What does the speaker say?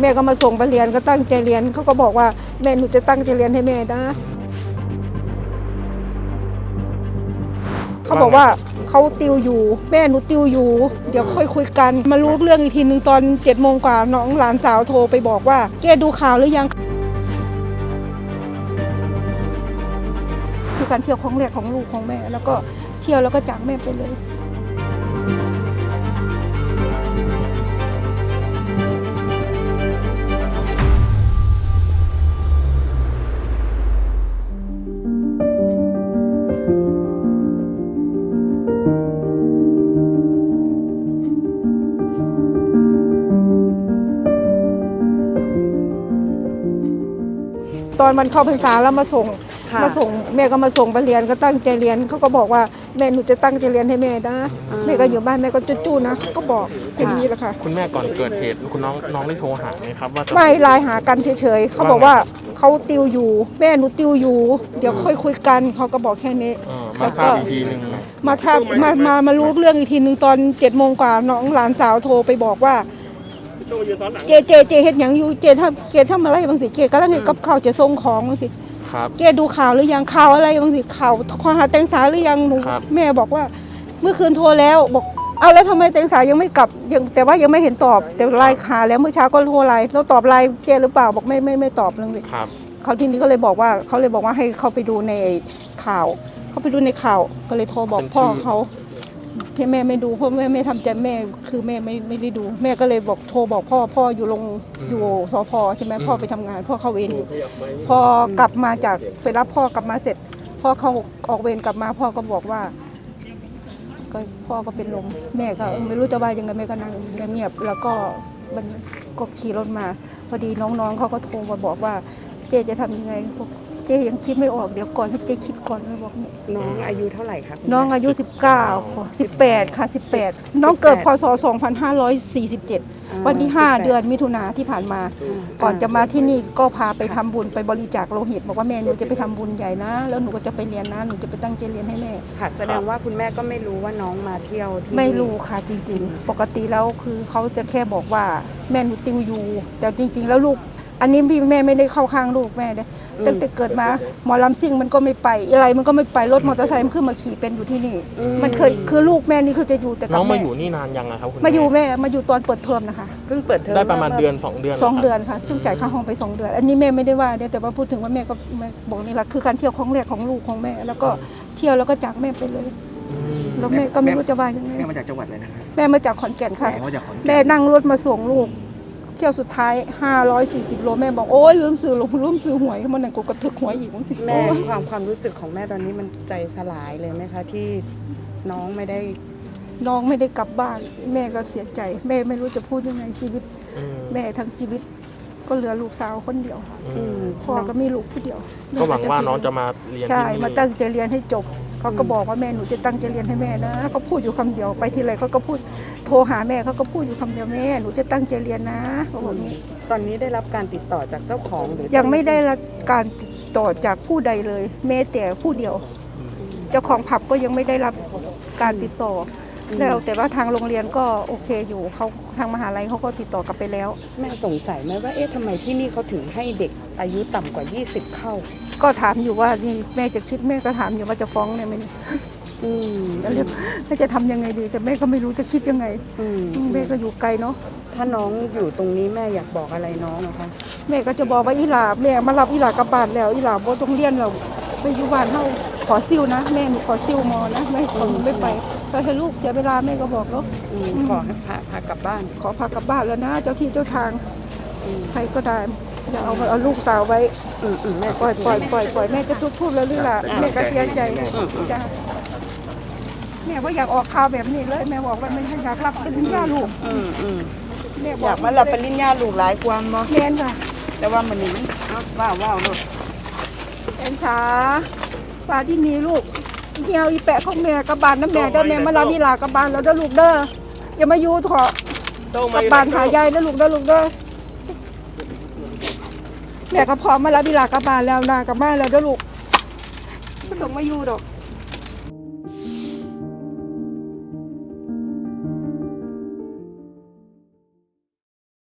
แม่ก็มาส่งไปเรียนก็ตั้งใจเรียนเขาก็บอกว่าแม่หนูจะตั้งใจเรียนให้แม่นะเขาบอกว่าเขาติวอยู่ แม่หนูติวอยู่ เดี๋ยวค่อยคุยกัน มารู้เรื่องอีกทีหนึ่งตอนเจ็ดโมงกว่าน้องหลานสาวโทรไปบอกว่าเจ๊ดูข่าวหรือยังคือการเที่ยวของแรกของลูกของแม่ แล้วก็เที่ยวแล้วก็จากแม่ไปเลย ตอนมันเข้าพรรษาแล้วมาส่งค่ะมาส่งแม่ก็มาส่งไปเรียนก็ตั้งใจเรียนเขาก็บอกว่าแม่หนูจะตั้งใจเรียนให้แม่นะอ่า แม่ก็อยู่บ้านแม่ก็จู้ๆนะเขาก็บอกแค่นี้แหละค่ะ คุณแม่ก่อนเกิดเหตุคุณน้องน้องได้โทรหาไหมครับว่าจะ ไม่ไลน์หากันเฉยๆเขาบอกว่าเขาติวอยู่ แม่หนูติวอยู่ เดี๋ยวค่อยคุยกันเขาก็บอกแค่นี้ เออมาทราบอีกทีหนึ่งมาทราบมามามารู้เรื่องอีกทีหนึ่งตอนเจ็ดโมงกว่าน้องหลานสาวโทรไปบอกว่า เจเจเจเฮ็ดหยังอยู่เจทำเจทำอะไรบางสิเจก็ลังเฮ็ดกับข้าวจะส่งของบางสิครับ เจดูข่าวหรือยังข่าวอะไรบางสิข่าวขอหาแตงสาหรือยังหนูครับ แม่บอกว่า เมื่อคืนโทรแล้วบอกเอาแล้วทำไมแตงสายังไม่กลับยังแต่ว่ายังไม่เห็นตอบแต่ไลน์หาแล้วเมื่อเช้าก็โทรไลน์แล้วตอบไลน์เจหรือเปล่าบอกไม่ไม่ไม่ตอบเลย ครับ เขาทีนี้ก็เลยบอกว่าเขาเลยบอกว่าให้เขาไปดูในข่าว เขาไปดูในข่าวก็เลยโทรบอกพ่อ เขา พี่แม่ไม่ดูเพราะแม่ไม่ทำใจแม่คือแม่ไม่ไม่ได้ดู แม่ก็เลยบอกโทรบอกพ่อพ่ออยู่ลงอยู่สพใช่ไหมพ่อไปทำงาน พ่อเข้าเวรอยู่พอกลับมาจากไปรับพ่อกลับมาเสร็จ พ่อเขาออกเวรกลับมา พ่อก็บอกว่าก็พ่อก็เป็นลมแม่ก็เออไม่รู้จะว่ายังไงแม่ก็นั่งเงียบๆแล้วก็มันก็ขี่รถมา พอดีน้องๆเขาก็โทรมาบอกว่า เจ๊จะทำยังไงบอก เจ๊ยังคิดไม่ออกเดี๋ยวก่อนให้เจ๊คิดก่อนเลยบอกนี่น้องอายุเท่าไหร่ครับคุณน้องแม่อายุ 19 18 ค่ะ 18 น้องเกิดพศ 2547 วันที่ 5 เดือนมิถุนาที่ผ่านมา ก่อนจะมาที่นี่ก็พาไปทำบุญไปบริจาคโลหิต บอกว่าแม่หนูจะไปทำบุญใหญ่นะ แล้วหนูก็จะไปเรียนนะหนูจะไปตั้งใจเรียนให้แม่ค่ะแสดงว่าคุณแม่ก็ไม่รู้ว่าน้องมาเที่ยวที่ไม่รู้ค่ะจริง ๆ ปกติแล้วคือเขาจะแค่บอกว่าแม่หนูติวอยู่แต่จริง ๆ แล้วลูก อันนี้พี่แม่ไม่ได้เข้าข้างลูกแม่เลยตั้งแต่เกิดมาหมอลำซิ่งมันก็ไม่ไปอะไรมันก็ไม่ไปรถมอเตอร์ไซค์มันขึ้นมาขี่เป็นอยู่ที่นี่ มันเคยคือลูกแม่นี่คือจะอยู่แต่กับน้องมาแม่อยู่นี่นานยังอะครับคุณมาอยู่แม่มาอยู่ตอนเปิดเทอมนะคะเพิ่งเปิดเทอมได้ประมาณเดือนสองเดือนสองหรครับเดือนค่ะซึ่งจ่ายค่าห้องไปสองเดือน อันนี้แม่ไม่ได้ว่าเนี่ยแต่ว่าพูดถึงว่าแม่ก็แม่บอกนี่แหละคือการเที่ยวของแรกของลูกของแม่ แล้วก็เที่ยวแล้วก็จากแม่ไปเลยอืมแล้วแม่ก็ไม่รู้จะว่ายังไงแม่มาจากจังหวัดอะไรนะครับแม่มาจากขอนแก่นค่ะ แม่มาจากขอนแก่นแม่นั่งรถมาส่งลูก เที่ยวสุดท้าย 540 โลแม่บอกโอ้ยลืมซื้อลงลืมซื้อหวยมันนั่นกูกระทึกหวยอีกมั้งสิแม่ความความรู้สึกของแม่ตอนนี้มันใจสลายเลยไหมคะที่น้องไม่ได้ น้องไม่ได้กลับบ้าน แม่ก็เสียใจ แม่ไม่รู้จะพูดยังไงชีวิตอืมแม่ทั้งชีวิต ก็เหลือลูกสาวคนเดียวอืมพ่อก็มีลูกผู้เดียวก็หวังว่าน้องจะมาเรียนใช่ที่นี่มาตั้งใจเรียนให้จบ เขาก็บอกว่าแม่หนูจะตั้งใจเรียนให้แม่นะเขาพูดอยู่คำเดียวไปทีไรเขาก็พูดโทรหาแม่เขาก็พูดอยู่คำเดียวแม่หนูจะตั้งใจเรียนนะเขาบอกอย่างนี้ตอนนี้ได้รับการติดต่อจากเจ้าของหรือยังไม่ได้รับการติดต่อจากผู้ใดเลย แม้แต่ผู้เดียว เจ้าของผับก็ยังไม่ได้รับการติดต่ออ แล้วแต่ว่าทางโรงเรียนก็โอเคอยู่เขาทางมหาลัยเขาก็ติดต่อกลับไปแล้ว แม่สงสัยไหมว่าเอ๊ะทำไมที่นี่เขาถึงให้เด็กอายุต่ำกว่า 20 เข้า ก็ถามอยู่ว่านี่แม่จะคิดแม่ก็ถามอยู่ว่าจะฟ้องเนี่ยไหมนี่อืมจะเรียกแม่จะทำยังไงดี แต่แม่ก็ไม่รู้จะคิดยังไงอืมแม่ก็อยู่ไกลเนาะถ้าน้องอยู่ตรงนี้แม่อยากบอกอะไรน้องนะคะ แม่ก็จะบอกว่าอีหลาแม่มารับอีหลากลับบ้านแล้วอีหลาบ่ต้องเรียนแล้วไปอยู่บ้านเฮาขอซิ่วนะ แม่หนูขอซิ่วมอนะแม่ขอหนูไม่ไป ก็ให้ลูกเสียเวลาแม่ก็บอกเนาะอืมอืมขอให้พาพากลับบ้าน ขอพากลับบ้านแล้วนะ เจ้าที่เจ้าทางอืม ใครก็ได้อย่าเอาเอาลูกสาวไว้อืมอืมแม่ปล่อยปล่อยปล่อยปล่อยแม่จะทุกพูดแล้วลีหล่ะแม่ก็เสียใจจ้ะแม่ว่าอยากออกข่าวแบบนี้เลยแม่บอกว่าไม่อยากรับเป็นญาลูกอืมอืมแม่บออยากกมารับปริญญาลูกหลายความบ่แม่นค่ะ แต่ว่ามันนี้มันเอาว้าวว้าวลูก แอนสาปลาที่นี่ลูกอี เหี่ยวอีแปะของแม่กลับบ้านน้ำแม่ได้แม่มาลามีลากลับบ้านแล้วเด้อลูกเด้ออย่ามาอยู่เถอะกลับบ้านหายายเด้อลูกเด้อลูกเด้อแม่ก็พร้อมมาลามีลากลับบ้านแล้วนากลับบ้านแล้วเด้อลูกไม่ต้องมาอยู่ดอก